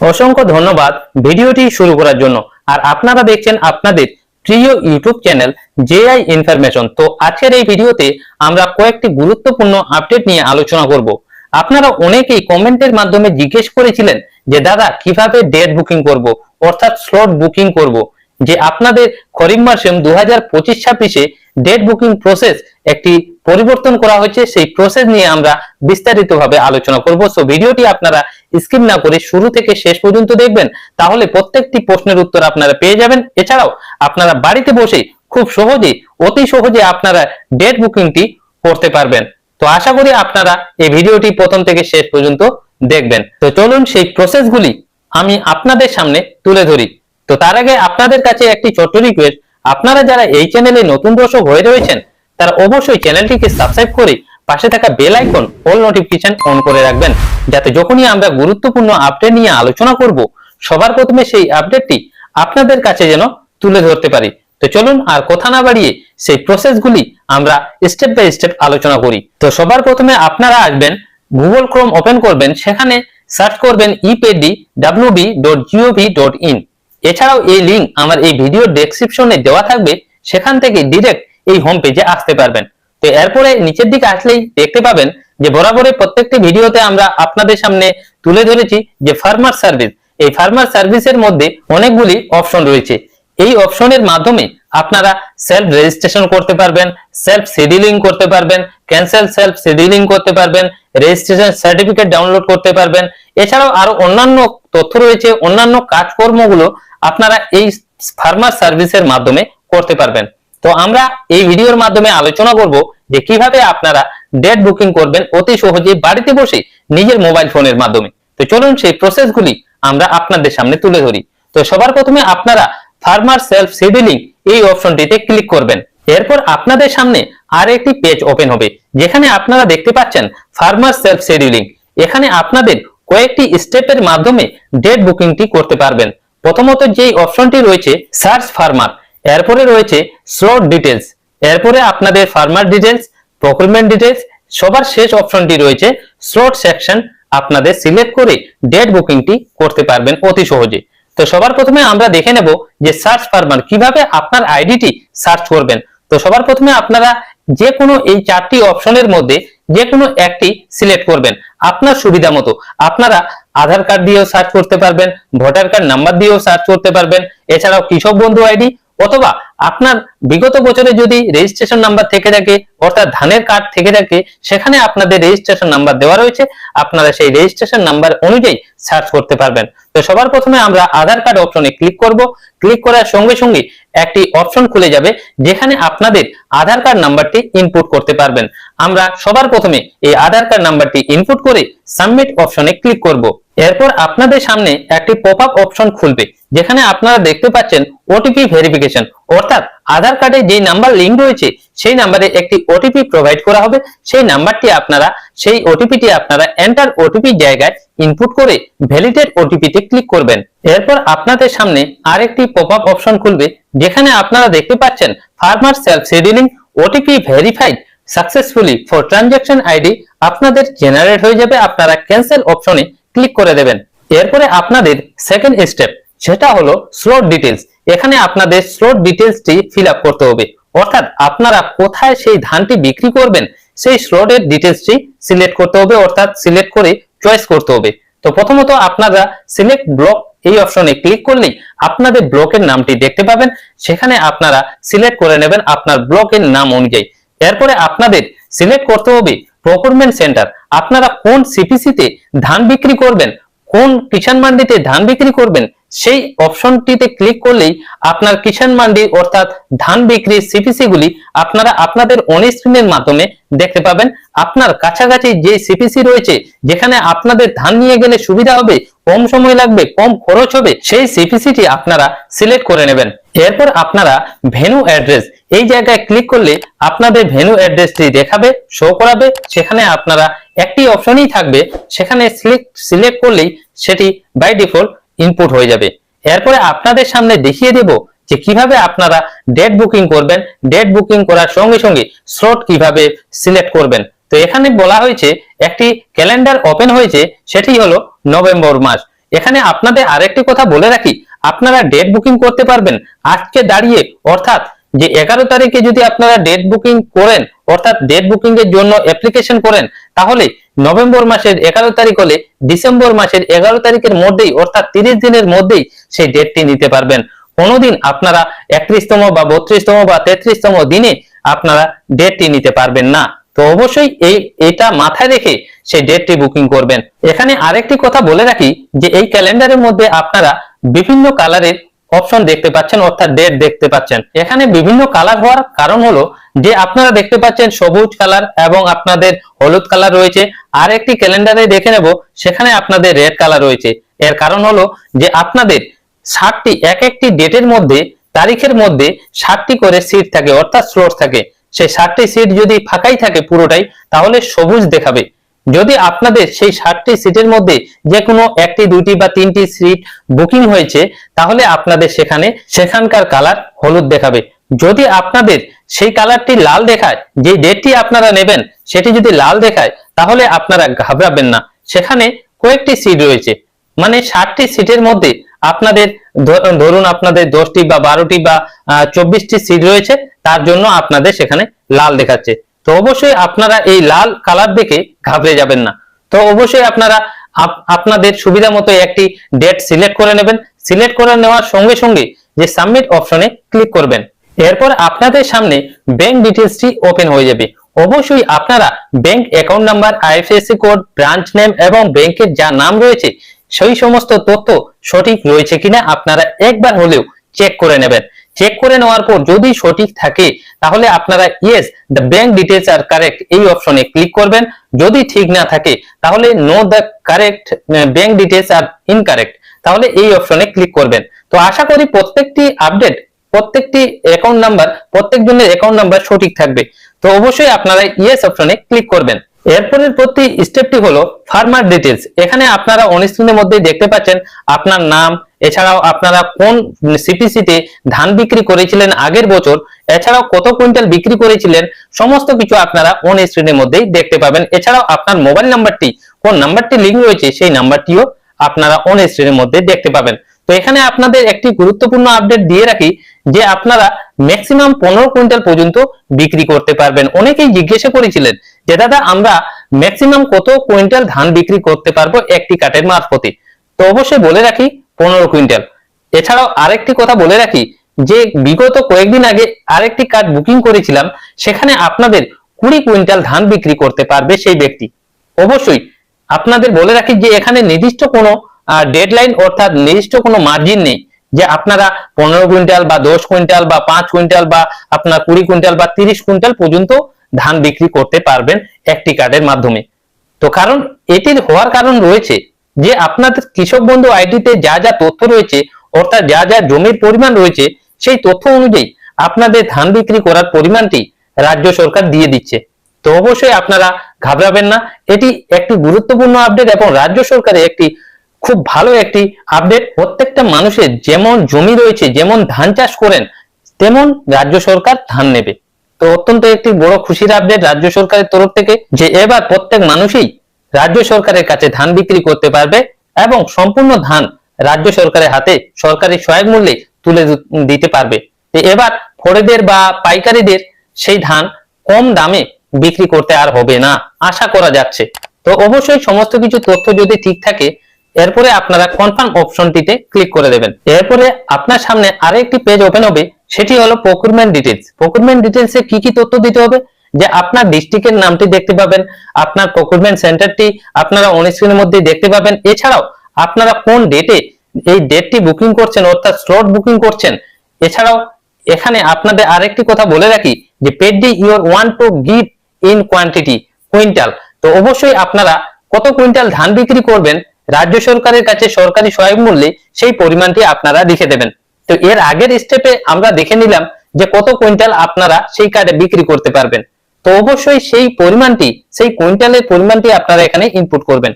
অসংখ্য ধন্যবাদ ভিডিওটি শুরু করার জন্য। আর আপনারা দেখছেন আপনাদের প্রিয় ইউটিউব চ্যানেল জেআই ইনফরমেশন। তো আজকের এই ভিডিওতে আমরা কয়েকটি গুরুত্বপূর্ণ আপডেট নিয়ে আলোচনা করব। আপনারা অনেকেই কমেন্টের মাধ্যমে জিজ্ঞেস করেছিলেন যে, দাদা, কীভাবে ডেট বুকিং করব? অর্থাৎ স্লট বুকিং করব। যে আপনাদের খরিফ মাসেম দু হাজার পঁচিশ ছাব্বিশে ডেট বুকিং প্রসেস একটি পরিবর্তন করা হয়েছে, সেই প্রসেস নিয়ে আমরা বিস্তারিতভাবে আলোচনা করব। সো ভিডিওটি আপনারা স্কিপ না করে শুরু থেকে শেষ পর্যন্ত দেখবেন। তাহলে প্রত্যেকটি প্রশ্নের উত্তর আপনারা পেয়ে যাবেন। এছাড়াও, আপনারা বাড়িতে বসে খুব সহজে অতি সহজে আপনারা ডেট বুকিংটি করতে পারবেন। তো আশা করি আপনারা এই ভিডিওটি প্রথম থেকে শেষ পর্যন্ত দেখবেন। তো চলুন সেই প্রসেসগুলি আমি আপনাদের সামনে তুলে ধরি। তো তার আগে আপনাদের কাছে একটি ছোট্ট রিকোয়েস্ট আপনারা যারা এই চ্যানেলে নতুন দর্শক হয়ে রয়েছেন তারা অবশ্যই চ্যানেলটিকে সাবস্ক্রাইব করে পাশে থাকা bell icon all notification on করে রাখবেন। যাতে যখনই আমরা গুরুত্বপূর্ণ আপডেট নিয়ে আলোচনা করব, সবার প্রথমে সেই আপডেটটি আপনাদের কাছে যেন তুলে ধরতে পারি। তো চলুন আর কথা না বাড়িয়ে সেই প্রসেসগুলি আমরা স্টেপ বাই স্টেপ আলোচনা করি। তো সবার প্রথমে আপনারা আসবেন গুগল ক্রোম ওপেন করবেন, সেখানে সার্চ করবেন epaddy WB dot gov dot in এছাড়াও এই লিংক আমার এই ভিডিও ডেসক্রিপশনে দেওয়া থাকবে, সেখান থেকে ডিরেক্ট এই হোম পেজে আসতে পারবেন। তো এরপরে নিচের দিকে আসলেই দেখতে পাবেন যে বরাবরের প্রত্যেকটি ভিডিওতে আমরা আপনাদের সামনে তুলে ধরেছি যে ফার্মার সার্ভিস এই ফার্মার সার্ভিসের মধ্যে অনেকগুলি অপশন রয়েছে। এই অপশনের মাধ্যমে আপনারা সেলফ রেজিস্ট্রেশন করতে পারবেন সেলফ শিডিউলিং করতে পারবেন ক্যান্সেল সেলফ শিডিউলিং করতে পারবেন রেজিস্ট্রেশন সার্টিফিকেট ডাউনলোড করতে পারবেন। এছাড়াও আরও অন্যান্য তথ্য রয়েছে, অন্যান্য কাজকর্মগুলো আপনারা এই ফার্মার সার্ভিসের মাধ্যমে করতে পারবেন। তো আমরা এই ভিডিওর মাধ্যমে আলোচনা করব যে কীভাবে আপনারা ডেট বুকিং করবেন অতি সহজে বাড়িতে বসে নিজের মোবাইল ফোনের মাধ্যমে। তো চলুন সেই প্রসেসগুলি আমরা আপনাদের সামনে তুলে ধরি। তো সবার প্রথমে আপনারা ফার্মার সেলফ শিডিউলিং এই অপশনটিতে ক্লিক করবেন। এরপর আপনাদের সামনে আর একটি পেজ ওপেন হবে, যেখানে আপনারা দেখতে পাচ্ছেন ফার্মার সেলফ শিডিউলিং এখানে আপনাদের কয়েকটি স্টেপের মাধ্যমে ডেট বুকিংটি করতে পারবেন। প্রথমত যেই অপশনটি রয়েছে সার্চ ফার্মার এরপরে রয়েছে স্লট ডিটেলস এরপরে আপনাদের ফার্মার ডিটেলস প্রকুরমেন্ট ডিটেলস সবার শেষ অপশনটি রয়েছে স্লট সেকশন আপনাদের সিলেক্ট করে ডেট বুকিংটি করতে পারবেন অতি সহজে। তো সবার প্রথমে আমরা দেখে নেব যে সার্চ ফার্মার কীভাবে আপনার আইডিটি সার্চ করবেন। তো সবার প্রথমে আপনারা যে কোনো এই চারটি অপশনের মধ্যে যে কোনো একটি সিলেক্ট করবেন। আপনার সুবিধা মতো আপনারা আধার কার্ড দিয়েও সার্চ করতে পারবেন ভোটার কার্ড নাম্বার দিয়েও সার্চ করতে পারবেন। এছাড়াও কৃষক বন্ধু আইডি অথবা আপনার বিগত বছরে যদি রেজিস্ট্রেশন নাম্বার থেকে থাকে, অর্থাৎ ধানের কার্ড থেকে থাকে, সেখানে আপনাদের রেজিস্ট্রেশন নাম্বার দেওয়া রয়েছে। আপনারা সেই রেজিস্ট্রেশন নাম্বার অনুযায়ী সার্চ করতে পারবেন। তো সবার প্রথমে আমরা আধার কার্ড অপশনে ক্লিক করব। ক্লিক করার সঙ্গে সঙ্গে একটি অপশন খুলে যাবে, যেখানে আপনাদের আধার কার্ড নাম্বারটি ইনপুট করতে পারবেন। আমরা সবার প্রথমে এই আধার কার্ড নাম্বারটি ইনপুট করে সাবমিট অপশনে ক্লিক করব। এরপর আপনাদের সামনে একটি পপ আপ অপশন খুলবে, যেখানে আপনারা দেখতে পাচ্ছেন ওটিপি ভেরিফিকেশন অর্থাৎ আধার কার্ডে যে নাম্বার লিঙ্ক রয়েছে, সেই নাম্বারে একটি ওটিপি প্রোভাইড করা হবে। সেই নাম্বারটি আপনারা, সেই ওটিপিটি আপনারা এন্টার ওটিপি জায়গায় ইনপুট করে ভ্যালিডেট ওটিপিতে ক্লিক করবেন। এরপর আপনাদের সামনে আরেকটি পপ আপ অপশন খুলবে, যেখানে আপনারা দেখতে পাচ্ছেন farmer self scheduling OTP verified successfully for transaction ID আপনাদের জেনারেট হয়ে যাবে। আপনারা ক্যান্সেল অপশনে ক্লিক করে দেবেন। এরপরে আপনাদের সেকেন্ড স্টেপ সেটা হলো স্লট ডিটেলস এখানে আপনাদের স্লট ডিটেলসটি ফিল আপ করতে হবে। অর্থাৎ আপনারা কোথায় সেই ধানটি বিক্রি করবেন, সেই স্লটের ডিটেলসটি সিলেক্ট করতে হবে, অর্থাৎ সিলেক্ট করে চয়েস করতে হবে। তো প্রথমত আপনারা সিলেক্ট ব্লক এই অপশনে ক্লিক করলেই আপনাদের ব্লকের নামটি দেখতে পাবেন। সেখানে আপনারা সিলেক্ট করে নেবেন আপনার ব্লকের নাম অনুযায়ী। এরপরে আপনাদের সিলেক্ট করতে হবে প্রকুরমেন্ট সেন্টার আপনারা কোন সিপিসিতে ধান বিক্রি করবেন কোন কিষাণ মান্ডিতে ধান বিক্রি করবেন সেই অপশনটিতে ক্লিক করলেই আপনার কিষান মান্ডি অর্থাৎ ধান বিক্রির সিপিসি গুলি আপনারা আপনাদের অন স্ক্রিনের মাধ্যমে দেখতে পাবেন। আপনার কাছাকাছি যে সিপিসি রয়েছে, যেখানে আপনাদের ধান নিয়ে গেলে সুবিধা হবে, কম সময় লাগবে, কম খরচ হবে, সেই সিপিসিটি আপনারা সিলেক্ট করে নেবেন। এরপর আপনারা ভেনু অ্যাড্রেস এই জায়গায় ক্লিক করলে আপনাদের ভেনু অ্যাড্রেসটি দেখাবে শো করাবে, সেখানে আপনারা একটি অপশনই থাকবে, সেখানে সিলেক্ট সিলেক্ট করলেই সেটি বাই ডিফল্ট ইনপুট হয়ে যাবে। এরপরে আপনাদের সামনে দেখিয়ে দেব যে কীভাবে আপনারা ডেট বুকিং করবেন। ডেট বুকিং করার সঙ্গে সঙ্গে স্লট কীভাবে সিলেক্ট করবেন। তো এখানে বলা হয়েছে, একটি ক্যালেন্ডার ওপেন হয়েছে, সেটি হলো নভেম্বর মাস। এখানে আপনাদের আরেকটি কথা বলে রাখি, আপনারা ডেট বুকিং করতে পারবেন। আজকে দাঁড়িয়ে, অর্থাৎ যে এগারো তারিখে যদি আপনারা ডেট বুকিং করেন, অর্থাৎ ডেট বুকিং এর জন্য অ্যাপ্লিকেশন করেন, তাহলে নভেম্বর মাসের এগারো তারিখ হলে ডিসেম্বর মাসের এগারো তারিখের মধ্যেই, অর্থাৎ তিরিশ দিনের মধ্যেই সেই ডেটটি নিতে পারবেন। কোনোদিন আপনারা একত্রিশতম বা বত্রিশতম বা তেত্রিশতম দিনে আপনারা ডেটটি নিতে পারবেন না। তো অবশ্যই এই, এটা মাথায় রেখে সেই ডেটটি বুকিং করবেন। এখানে আরেকটি কথা বলে রাখি যে এই ক্যালেন্ডারের মধ্যে আপনারা বিভিন্ন কালারের অপশন দেখতে পাচ্ছেন, অর্থাৎ ডেট দেখতে পাচ্ছেন। এখানে বিভিন্ন কালার হওয়ার কারণ হলো যে আপনারা দেখতে পাচ্ছেন সবুজ কালার এবং আপনাদের হলুদ কালার রয়েছে। আর একটি ক্যালেন্ডারে দেখে নেব, সেখানে আপনাদের রেড কালার রয়েছে। এর কারণ হলো যে আপনাদের ষাটটি এক একটি ডেটের মধ্যে, তারিখের মধ্যে ষাটটি করে সিট থাকে, অর্থাৎ স্লট থাকে। সেই ষাটটি সিট যদি ফাঁকাই থাকে পুরোটাই, তাহলে সবুজ দেখাবে। যদি আপনাদের সেই ষাটটি সিটের মধ্যে যে কোনো একটি দুটি বা তিনটি সিট বুকিং হয়েছে, তাহলে আপনাদের সেখানে সেখানকার কালার হলুদ দেখাবে। যদি আপনাদের সেই কালারটি লাল দেখায়, যে ডেটটি আপনারা নেবেন, সেটি যদি লাল দেখায়, তাহলে আপনারা ঘাবড়াবেন না। সেখানে কয়েকটি সিট রয়েছে। মানে ষাটটি সিটের মধ্যে আপনাদের ধরুন আপনাদের দশটি বা বারোটি বা চব্বিশটি সিট রয়েছে, তার জন্য আপনাদের সেখানে লাল দেখাচ্ছে। তো অবশ্যই আপনারা এই লাল কালার দেখে ঘাবড়ে যাবেন না। তো অবশ্যই আপনারা আপনাদের সুবিধা মতো একটি ডেট সিলেক্ট করে নেবেন। সিলেক্ট করে নেওয়ার সঙ্গে সঙ্গে যে সাবমিট অপশনে ক্লিক করবেন। এরপর আপনাদের সামনে ব্যাংক ডিটেলসটি ওপেন হয়ে যাবে। অবশ্যই আপনারা bank account number IFSC code branch name এবং ব্যাংকের যা নাম রয়েছে, সেই সমস্ত তথ্য সঠিক রয়েছে কিনা আপনারা একবার হলেও চেক করে নেবেন। চেক করে নেওয়ার পর যদি সঠিক থাকে, তাহলে আপনারা yes the bank details are correct এই অপশনে ক্লিক করবেন। যদি ঠিক না থাকে, তাহলে no the correct bank details are incorrect তাহলে এই অপশনে ক্লিক করবেন। তো আশা করি প্রত্যেকটি আপডেট প্রত্যেকটি অ্যাকাউন্ট নাম্বার প্রত্যেকজনের অ্যাকাউন্ট নাম্বার সঠিক থাকবে। তো অবশ্যই আপনারা ইয়েস অপশনে ক্লিক করবেন। এরপরের প্রতি স্টেপটি হলো ফার্মার ডিটেলস এখানে আপনারা অনস্ক্রিনের মধ্যে দেখতে পাচ্ছেন, আপনার নাম এছাড়াও আপনারা কোন সিপিসিতে ধান বিক্রি করেছিলেন আগের বছর, এছাড়াও কত কুইন্টাল বিক্রি করেছিলেন, সমস্ত কিছু আপনারা অন স্ক্রিনের মধ্যেই দেখতে পাবেন। এছাড়াও আপনার মোবাইল নাম্বারটি কোন নাম্বারটি লিঙ্ক রয়েছে সেই নাম্বারটিও আপনারা অন স্ক্রিনের মধ্যে দেখতে পাবেন। তো এখানে আপনাদের একটি গুরুত্বপূর্ণ আপডেট দিয়ে রাখি যে আপনারা ম্যাক্সিমাম পনেরো কুইন্টাল পর্যন্ত বিক্রি করতে পারবেন। অনেকেই জিজ্ঞাসা করেছিলেন যে, দাদা, আমরা ম্যাক্সিমাম কত কুইন্টাল ধান বিক্রি করতে পারব একটি কাঠের মারফতে? তো অবশ্যই বলে রাখি পনেরো কুইন্টাল। এছাড়াও আরেকটি কথা বলে রাখি, যে বিগত কয়েকদিন আগে আরেকটি কার্ড বুকিং করেছিলাম, সেখানে আপনাদের কুড়ি কুইন্টাল ধান বিক্রি করতে পারবে সেই ব্যক্তি। অবশ্যই আপনাদের বলে রাখি যে এখানে নির্দিষ্ট কোনো ডেডলাইন অর্থাৎ নির্দিষ্ট কোনো মার্জিন নেই, যে আপনারা পনেরো কুইন্টাল বা দশ কুইন্টাল বা পাঁচ কুইন্টাল বা আপনার কুড়ি কুইন্টাল বা তিরিশ কুইন্টাল পর্যন্ত ধান বিক্রি করতে পারবেন একটি কার্ডের মাধ্যমে। তো কারণ, এটির হওয়ার কারণ রয়েছে যে আপনাদের কৃষক বন্ধু আইডিতে যা যা তথ্য রয়েছে, অর্থাৎ যা যা জমির পরিমাণ রয়েছে, সেই তথ্য অনুযায়ী আপনাদের ধান বিক্রি করার পরিমাণটি রাজ্য সরকার দিয়ে দিচ্ছে। তো অবশ্যই আপনারা ঘাবড়াবেন না। এটি একটি গুরুত্বপূর্ণ আপডেট এবং রাজ্য সরকারের একটি খুব ভালো একটি আপডেট। প্রত্যেকটা মানুষের যেমন জমি রয়েছে, যেমন ধান চাষ করেন, তেমন রাজ্য সরকার ধান নেবে। তো অত্যন্ত একটি বড় খুশির আপডেট রাজ্য সরকারের তরফ থেকে যে এবার প্রত্যেক মানুষই রাজ্য সরকারের কাছে ধান বিক্রি করতে পারবে এবং সম্পূর্ণ ধান রাজ্য সরকারের হাতে সরকারি সহায়ক মূল্যে তুলে দিতে পারবে। এবার ফড়েদের বা পাইকারীদের সেই ধান কম দামে বিক্রি করতে আর হবে না, আশা করা যাচ্ছে। তো অবশ্যই সমস্ত কিছু তথ্য যদি ঠিক থাকে, এরপরে আপনারা কনফার্ম অপশনটিতে ক্লিক করে দেবেন। এরপরে আপনার সামনে আরেকটি পেজ ওপেন হবে, সেটি হলো প্রকুরমেন্ট ডিটেলস প্রকুরমেন্ট ডিটেলসে কি কি তথ্য দিতে হবে? যে আপনার ডিস্ট্রিক্টের নামটি দেখতে পাবেন, আপনার প্রকুরমেন্ট সেন্টারটি আপনারা অন স্ক্রিনের মধ্যে দেখতে পাবেন। এছাড়াও আপনারা কোন ডেটে এই ডেটটি বুকিং করছেন, অর্থাৎ স্লট বুকিং করছেন? এছাড়াও এখানে আপনাদের আরেকটি কথা বলে রাখি, যে paddy your want to give in quantity quintal তো অবশ্যই আপনারা কত কুইন্টাল ধান বিক্রি করবেন, রাজ্য সরকারের কাছে সরকারি সহায়ক মূল্যে সেই পরিমাণটি আপনারা লিখে দেবেন। তো এর আগের স্টেপে আমরা দেখে নিলাম যে কত কুইন্টাল আপনারা সেই কার্ডে বিক্রি করতে পারবেন। তো অবশ্যই সেই পরিমাণটি, সেই কুইন্টালের পরিমাণটি আপনারা এখানে ইনপুট করবেন।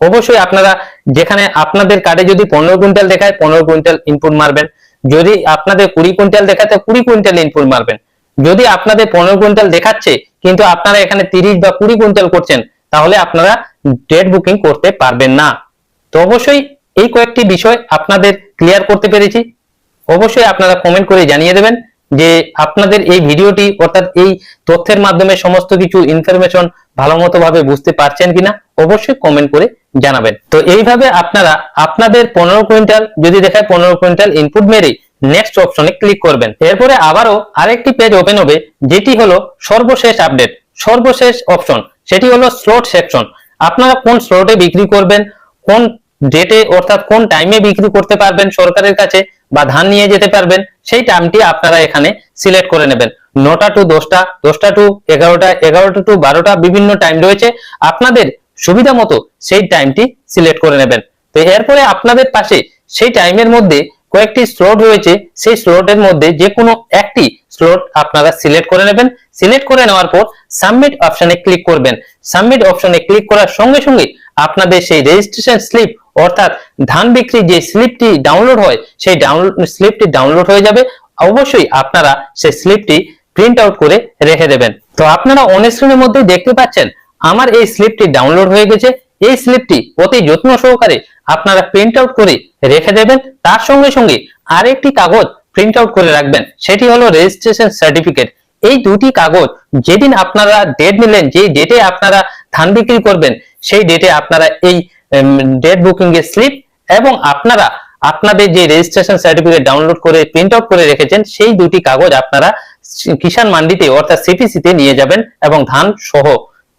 অবশ্যই আপনারা যেখানে আপনাদের কার্ডে যদি পনেরো কুইন্টাল দেখায়, পনেরো কুইন্টাল ইনপুট মারবেন। যদি আপনাদের কুড়ি কুইন্টাল দেখাতে কুড়ি কুইন্টাল ইনপুট মারবেন। যদি আপনাদের পনেরো কুইন্টাল দেখাচ্ছে, কিন্তু আপনারা এখানে তিরিশ বা কুড়ি কুইন্টাল করছেন, তাহলে আপনারা ডেট বুকিং করতে পারবেন না। তো অবশ্যই এই কয়েকটি বিষয় আপনাদের ক্লিয়ার করতে পেরেছি। অবশ্যই আপনারা কমেন্ট করে জানিয়ে দেবেন। যে আপনাদের এই ভিডিওটি অর্থাৎ এই তথ্যের মাধ্যমে সমস্ত কিছু ইনফরমেশন ভালো মতো ভাবে বুঝতে পারছেন কিনা, অবশ্যই কমেন্ট করে জানাবেন। তো এইভাবে আপনারা আপনাদের পনেরো কুইন্টাল যদি দেখায় পনেরো কুইন্টাল ইনপুট মেরে নেক্সট অপশনে ক্লিক করবেন। এরপরে আবারও আরেকটি পেজ ওপেন হবে, যেটি হলো সর্বশেষ আপডেট সর্বশেষ অপশন সেটি হলো স্লট সেকশন আপনারা কোন স্লটে বিক্রি করবেন, কোন ডেটে অর্থাৎ কোন টাইমে বিক্রি করতে পারবেন সরকারের কাছে বা ধান নিয়ে যেতে পারবেন, সেই টাইমটি আপনারা এখানে সিলেক্ট করে নেবেন। নটা টু দশটা দশটা টু এগারোটা এগারোটা টু বারোটা, বিভিন্ন টাইম রয়েছে। আপনাদের সুবিধা মতো সেই টাইমটি সিলেক্ট করে নেবেন। তো এরপরে আপনাদের পাশে সেই টাইমের মধ্যে কয়েকটি স্লট রয়েছে। সেই স্লটের মধ্যে যে কোনো একটি স্লট আপনারা সিলেক্ট করে নেবেন। সিলেক্ট করে নেওয়ার পর সাবমিট অপশনে ক্লিক করবেন। সাবমিট অপশনে ক্লিক করার সঙ্গে সঙ্গে আপনাদের সেই রেজিস্ট্রেশন স্লিপ অর্থাৎ ধান বিক্রি যে স্লিপটি ডাউনলোড হয়, সেই ডাউনলোড স্লিপটি ডাউনলোড হয়ে যাবে। অবশ্যই আপনারা সেই স্লিপটি প্রিন্ট আউট করে রেখে দেবেন। তো আপনারা অন স্ক্রিনের মধ্যে দেখতে পাচ্ছেন, আমার এই স্লিপটি ডাউনলোড হয়ে গেছে। এই স্লিপটি অতি যত্ন সহকারে আপনারা প্রিন্ট আউট করে রেখে দেবেন। তার সঙ্গে সঙ্গে আরেকটি কাগজ প্রিন্ট আউট করে রাখবেন, সেটি হলো রেজিস্ট্রেশন সার্টিফিকেট এই দুটি কাগজ যেদিন আপনারা ডেট নিলেন যে ডেটে আপনারা ধান বিক্রি করবেন, সেই ডেটে আপনারা এই ডেট বুকিং এর স্লিপ এবং আপনারা আপনাদের যে রেজিস্ট্রেশন সার্টিফিকেট ডাউনলোড করে প্রিন্ট আউট করে রেখেছেন, সেই দুটি কাগজ আপনারা কিষান মান্ডিতে অর্থাৎ সিপিসিতে নিয়ে যাবেন এবং ধান সহ।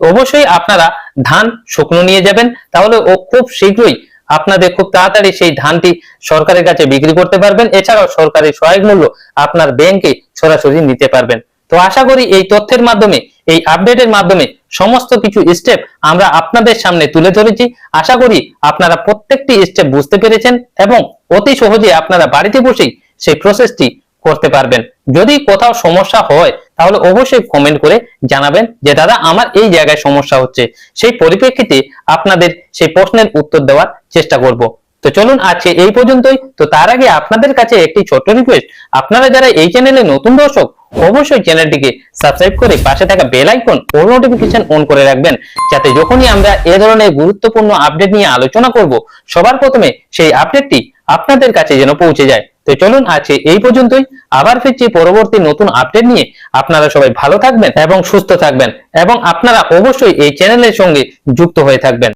অবশ্যই আপনারা ধান শুকনো নিয়ে যাবেন, তাহলে ও খুব শীঘ্রই আপনাদের খুব তাড়াতাড়ি সেই ধানটি সরকারের কাছে বিক্রি করতে পারবেন। এছাড়াও সরকারি সহায়ক মূল্য আপনার ব্যাংকে সরাসরি নিতে পারবেন। তো আশা করি এই তথ্যের মাধ্যমে এই আপডেটের মাধ্যমে সমস্ত কিছু স্টেপ আমরা আপনাদের সামনে তুলে ধরেছি। আশা করি আপনারা প্রত্যেকটি স্টেপ বুঝতে পেরেছেন এবং অতি সহজে আপনারা বাড়িতে বসেই সেই প্রসেসটি করতে পারবেন। যদি কোথাও সমস্যা হয়, তাহলে অবশ্যই কমেন্ট করে জানাবেন যে, দাদা, আমার এই জায়গায় সমস্যা হচ্ছে। সেই পরিপ্রেক্ষিতে আপনাদের সেই প্রশ্নের উত্তর দেওয়ার চেষ্টা করব। তো চলুন আজকে এই পর্যন্তই। তো তার আগে আপনাদের কাছে একটি ছোট্ট রিকোয়েস্ট আপনারা যারা এই চ্যানেলে নতুন দর্শক, অবশ্যই চ্যানেলটিকে সাবস্ক্রাইব করে পাশে থাকা বেল আইকন ও নোটিফিকেশন অন করে রাখবেন। যাতে যখনই আমরা এ ধরনের গুরুত্বপূর্ণ আপডেট নিয়ে আলোচনা করব, সবার প্রথমে সেই আপডেটটি আপনাদের কাছে যেন পৌঁছে যায়। তো চলুন আজকে এই পর্যন্তই। আবার ফিরছি পরবর্তী নতুন আপডেট নিয়ে। আপনারা সবাই ভালো থাকবেন এবং সুস্থ থাকবেন এবং আপনারা অবশ্যই এই চ্যানেলের সঙ্গে যুক্ত হয়ে থাকবেন।